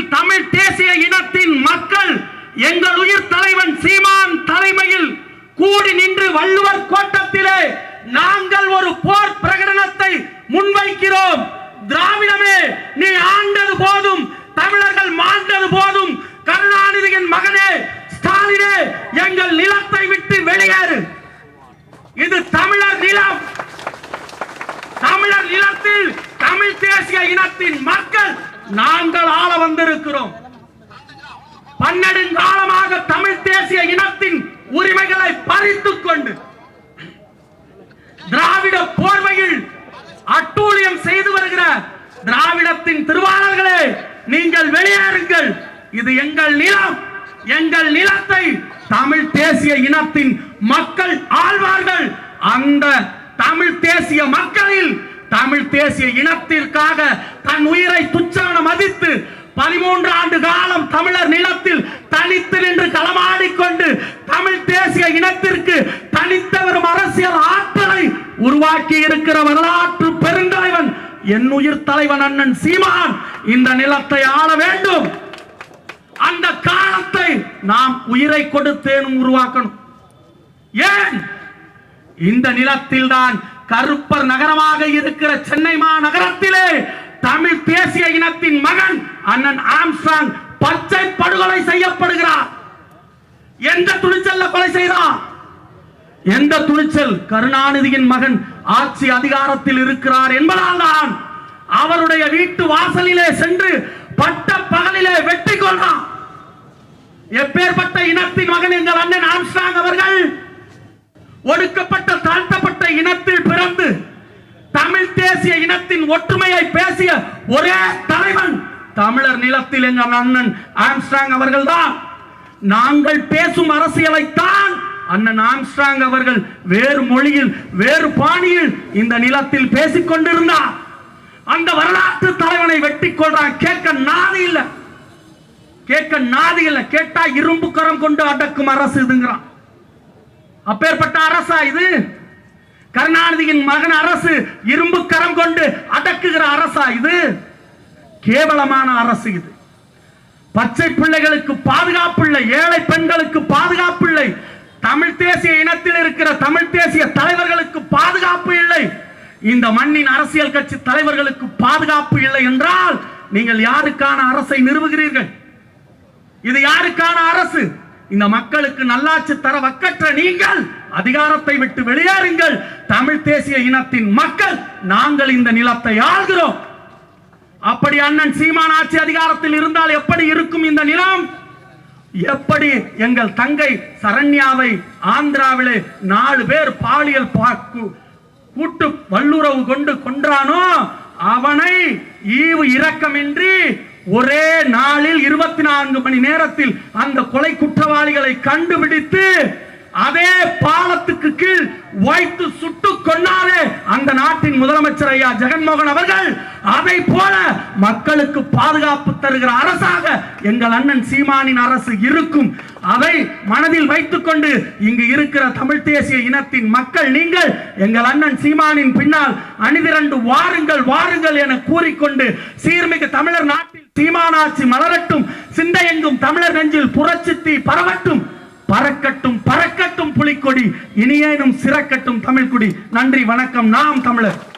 நிலத்தில் தமிழ் தேசிய இனத்தின் மக்கள் எங்கள் உயிர் தலைவன் சீமான் தலைமையில் கூடி நின்று வள்ளுவர் கோட்டத்திலே நாங்கள் ஒரு போர் பிரகடனத்தை முன்வைக்கிறோம். திராவிடமே நீ ஆண்டது போதும் தமிழர்கள் மாண்டது போதும் கருணாநிதியின் மகனே ஸ்டாலினே எங்கள் நிலத்தை விட்டு வெளியேறு. இது தமிழர் நிலம். தமிழர் நிலத்தில் தமிழ் தேசிய இனத்தின் மக்கள் நாங்கள் ஆள வந்திருக்கிறோம். பன்னெடுங்காலமாக தமிழ் தேசிய இனத்தின் உரிமைகளை பறித்துக் கொண்டு திராவிட போர்வையில் அட்டூழியம் செய்து வருகிற திராவிடத்தின் திருவாளர்களே நீங்கள் வெளியேறுங்கள். இது எங்கள் நிலம். எங்கள் நிலத்தை தமிழ் தேசிய இனத்தின் மக்கள் ஆழ்வார்கள் அந்த தமிழ் தேசிய மக்களில் தமிழ் தேசிய இனத்திற்காக தன் வாசித்து பதிமூன்று ஆண்டு காலம் தமிழர் நிலத்தில் தனித்து நின்று களமாடிக்கொண்டு தமிழ் தேசிய இனத்திற்கு தனித்த வரும் அரசியல் ஆற்றலை உருவாக்கி இருக்கிற வரலாற்று பெருந்தலைவன் என் உயிர் தலைவன் அண்ணன் சீமான் இந்த நிலத்தை ஆள வேண்டும். அந்த காலத்தை நாம் உயிரை கொடுத்தேனும் உருவாக்கணும். ஏன்? இந்த நிலத்தில் தான் கருப்பர் நகரமாக இருக்கிற சென்னை மாநகரத்திலே தமிழ் தேசிய இனத்தின் மகன் அண்ணன் ஆம்ஸ்ட்ராங் பச்சை படுகொலை செய்யப்படுகிறார். எந்த துணிச்சல்ல கொலை செய்தான் எந்த துணிச்சல்? கருணாநிதியின் மகன் ஆட்சி அதிகாரத்தில் இருக்கிறார் என்பதால் தான் அவருடைய வீட்டு வாசலிலே சென்று பட்ட பகலிலே வெட்டி கொள்றான் எப்பேற்பட்ட இனத்தின் மகன் எங்கள் அண்ணன் ஆம்ஸ்ட்ராங் அவர்கள்? ஒடுக்கப்பட்ட தாழ்த்தப்பட்ட இனத்தில் பிறந்து தமிழ் தேசிய இனத்தின் ஒற்றுமையை பேசிய ஒரே தலைவன் தமிழர் நிலத்தில் எங்கள் அண்ணன் ஆம்ஸ்ட்ராங் அவர்கள்தான். நாங்கள் பேசும் அரசியலைத்தான் அண்ணன் ஆம்ஸ்ட்ராங் அவர்கள் வேறு மொழியில் வேறு பாணியில் இந்த நிலத்தில் பேசிக் கொண்டிருந்தார். அந்த வரலாற்று தலைவனை வெட்டி கொள்றான். கேட்க நாதி இல்ல. கேட்க நாதி இல்லை. கேட்டா இரும்பு கரம் கொண்டு அடக்கும் அரசு இதுங்கிறான். அப்பேற்பட்ட அரசா இது? கருணாநிதியின் மகன் அரசு இரும்பு கரம் கொண்டு அடக்குகிற அரசா இது? கேவலமான அரசு இது. பச்சை பிள்ளைகளுக்கு பாதுகாப்பு இல்லை ஏழை பெண்களுக்கு பாதுகாப்பு இல்லை தமிழ் தேசிய இனத்தில் இருக்கிற தமிழ் தேசிய தலைவர்களுக்கு பாதுகாப்பு இல்லை. இந்த மண்ணின் அரசியல் கட்சி தலைவர்களுக்கு பாதுகாப்பு இல்லை என்றால் நீங்கள் யாருக்கான அரசை நிறுவுகிறீர்கள்? இது யாருக்கான அரசு? இந்த மக்களுக்கு நல்லாட்சி தர வக்கற்ற நீங்கள் அதிகாரத்தை விட்டு வெளியேறுங்கள். தமிழ் தேசிய இனத்தின் மக்கள் நாங்கள் இந்த நிலத்தை ஆள்கிறோம். அப்படி அண்ணன் சீமான் ஆட்சி அதிகாரத்தில் இருந்தால் எப்படி இருக்கும் இந்த நிலம்? எப்படி எங்கள் தங்கை சரண்யாவை ஆந்திராவிலே நாலு பேர் பாலியல் பாக்கு கூட்டு வல்லுறவு கொண்டு கொன்றானோ அவனை ஈவு இரக்கமின்றி ஒரே நாளில் இருபத்தி நான்கு மணி நேரத்தில் அந்த கொலை குற்றவாளிகளை கண்டுபிடித்து அதே பாலத்துக்கு கீழ் வைத்து சுட்டு கொண்டாரே அந்த நாட்டின் முதலமைச்சர் ஐயா ஜெகன்மோகன் அவர்கள். அதை போல மக்களுக்கு பாதுகாப்பு தருகிற அரசாக எங்கள் அண்ணன் சீமானின் அரசு இருக்கும். அதை மனதில் வைத்துக்கொண்டு இங்கு இருக்கிற தமிழ் தேசிய இனத்தின் மக்கள் நீங்கள் எங்கள் அண்ணன் சீமானின் பின்னால் அணிதிரண்டு வாருங்கள் வாருங்கள் என கூறிக்கொண்டு சீர்மிகு தமிழர் நாட்டில் சீமானாட்சி மலரட்டும் சிந்தையெங்கும் தமிழர் நெஞ்சில் புரட்சித்தி பரவட்டும். பறக்கட்டும் பறக்கட்டும் புலிக்கொடி இனியேனும் சிறக்கட்டும் தமிழ்குடி. நன்றி வணக்கம். நாம் தமிழர்.